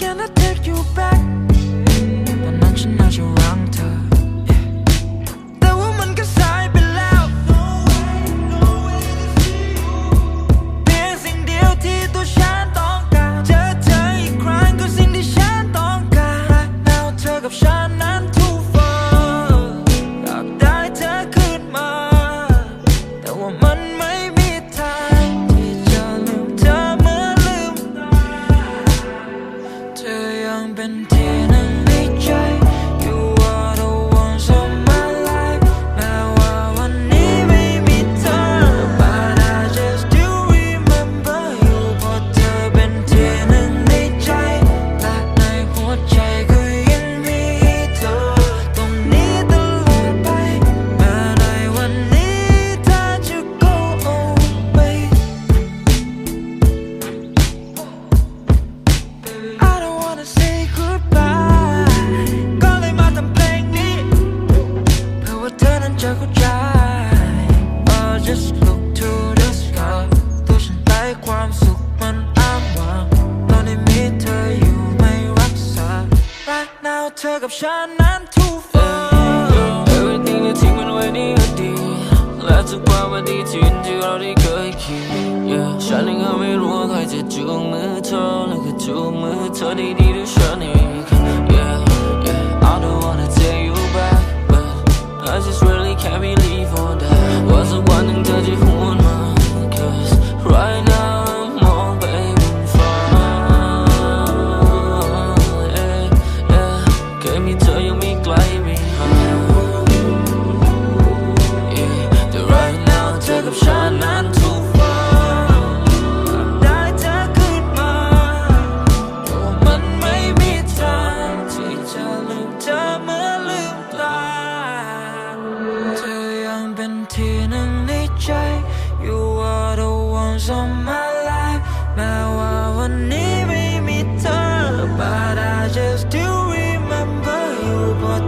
can I take you back ตอนนั้นฉันน่าจะรังเธอ แต่ว่ามันก็สายไปแล้ว เพียงสิ่งเดียวที่ตัวฉันต้องการ เจอเธออีกครั้งก็สิ่งที่ฉันต้องการแล้วเธอกับฉัน And tears. ธอกับฉันนั้น too far Everything ที่ทิ้งมันไว้ในอดีตและทุกความวันดีที่ที่เราได้เคยคิด yeah ฉันยังไม่รู้ว่าใครจะจูงมือเธอและก็จูงมือเธอได้ดีด้วยฉันเอง ones on my life แม้ว่าวันนี้ไม่มีเธอ But I just do remember you เพราะ